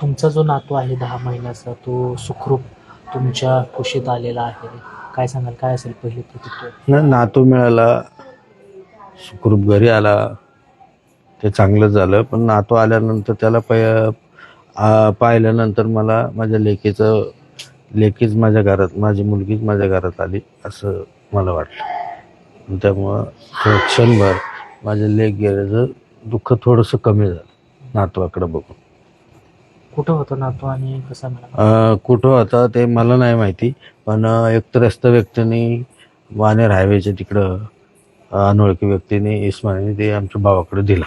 तुमचा जो नातू आहे दहा महिन्याचा तो सुखरूप तुमच्या कुशीत आलेला आहे. काय सांगाल? काय असेल पहिली प्रतिक्रिया? नातू मिळाला सुखरूप घरी आला ते चांगलं झालं पण नातू आल्यानंतर त्याला पय पाहिल्यानंतर मला माझ्या लेकीचं लेकीच माझ्या घरात माझी मुलगीच माझ्या घरात आली असं मला वाटलं. त्यामुळं क्षणभर माझ्या लेक गेल्याचं दुःख थोडंसं कमी झालं नातवाकडं बघून. कुठं होतं नातू आणि कसा मिळाला अं, कुठं होता ते मला नाही माहिती पण अं, एक त्रस्त व्यक्तीने वानेर हायवेच्या तिकडं अं, अनोळखी व्यक्तीने इस्माने ते आमच्या भावाकडे दिला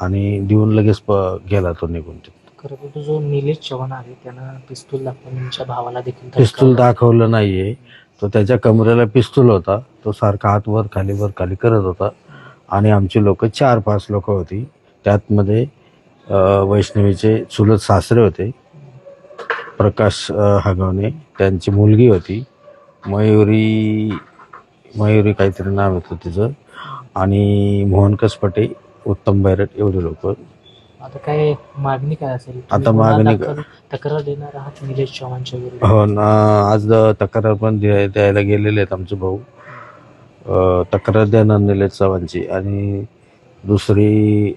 आणि देऊन लगेच प गेला तो निघून ते खरं तर तो जो निलेश चव्हाण आहे त्यानं पिस्तूल दाखवून भावाला देखील पिस्तूल. दाखवलं नाहीये. तो त्याच्या कमरेला पिस्तूल होता. तो सारखा हात वर खाली वर खाली करत होता. आणि आमची लोक चार पाच लोक होती. त्यातमध्ये वैष्णवीचे चुलत सासरे होते. प्रकाश हगवणे. त्यांची मुलगी होती. मयुरी मयुरी काहीतरी नाव होतं तिचं. आणि मोहन कसपटे उत्तम बैरट एवढे लोक. आता काय मागणी काय असेल? आता मागणी तक्रार देणार आहात निलेश चव्हाणच्या हो ना आज तक्रार पण द्या- द्यायला गेलेले आहेत आमचे भाऊ. तक्रार देणार निलेश चव्हाणची. आणि दुसरी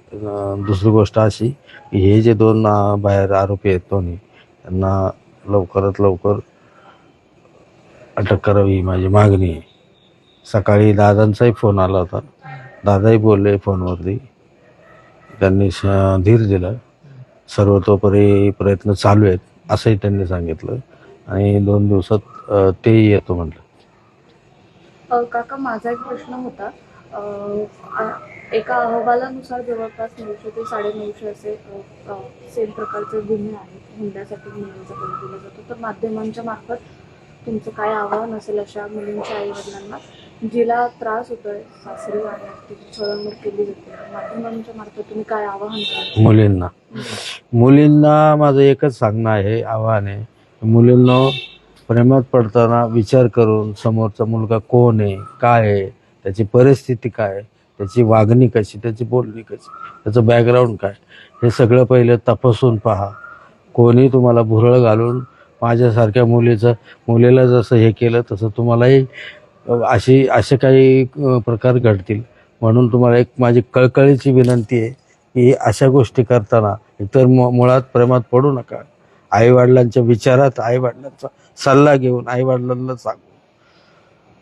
दुसरी गोष्ट अशी की हे जे दोन बाहेर आरोपी आहेत दोन्ही त्यांना लवकरात लवकर अटक करावी ही माझी मागणी आहे. सकाळी दादांचाही फोन आला होता. दादाही बोलले फोनवरती. त्यांनी श- धीर दिला. सर्वतोपरी प्रयत्न चालू आहेत असंही त्यांनी सांगितलं. आणि दोन दिवसात तेही येतो म्हटलं. काका माझा एक प्रश्न होता. एका अहवालानुसार जवळपास नऊशे ते साडेनऊशे असे सेम प्रकारचे गुन्हे आहेत हुंड्यासाठी मुलींचा बळी दिला जातो. तर माध्यमांच्या मार्फत तुमचं काय आव्हान असेल अशा मुलींच्या आई वडिलांना जिला त्रास होतोय सासरी आणि तिची छळवणूक केली जाते. माध्यमांच्या मार्फत तुम्ही काय आवाहन कराल? मुलींना. मुलींना माझं एकच सांगणं आहे आव्हान आहे. मुलींना प्रेमात पडताना विचार करून समोरचा मुलगा कोण आहे काय आहे त्याची परिस्थिती काय आहे, त्याची वागणी कशी त्याची बोलणी कशी त्याचं बॅकग्राऊंड काय? हे सगळं पहिलं तपासून पहा. कोणी तुम्हाला भुरळ घालून माझ्यासारख्या मुलीचं मुलीला जसं हे केलं तसं तुम्हालाही अशी असे काही प्रकार घडतील. म्हणून तुम्हाला एक माझी कळकळीची विनंती आहे की अशा गोष्टी करताना एकतर मु- मुळात प्रेमात पडू नका. आईवडिलांच्या विचारात आईवडिलांचा सल्ला घेऊन आईवडिलांना सांगू.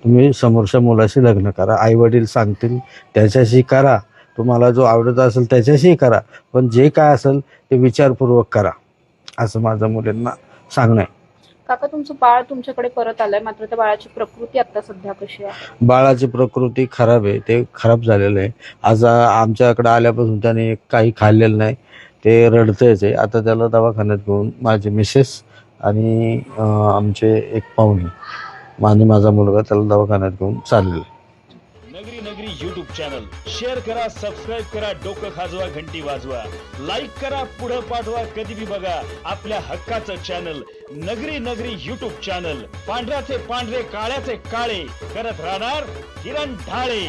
तुम्ही समोरच्या मुलाशी लग्न करा आईवडील सांगतील त्याच्याशी करा. तुम्हाला जो आवडत असेल त्याच्याशी करा. पण जे काय असेल ते विचारपूर्वक करा. असं माझं मुलींना सांगणं आहे. काका तुमचं बाळ तुमच्याकडे परत आलंय. मात्र त्या बाळाची प्रकृती आता सध्या कशी आहे? बाळाची प्रकृती खराब आहे. ते खराब झालेलं आहे. आज आमच्याकडे आल्यापासून त्याने काही खाल्लेलं नाही. ते रडतंयच आहे. आता त्याला दवाखान्यात घेऊन माझे मिसेस आणि आमचे एक पाहुणे. आणि माझा मुलगा त्याला दवाखान्यात घेऊन चाललेला आहे. नगरी नगरी युट्यूब चॅनल शेअर करा सबस्क्राईब करा डोकं खाजवा घंटी वाजवा. लाईक करा पुढं पाठवा कधी बी बघा आपल्या हक्काचं चॅनल नगरी नगरी युट्यूब चॅनल पांढऱ्याचे पांढरे काळ्याचे काळे. करत राहणार किरण ढाळे.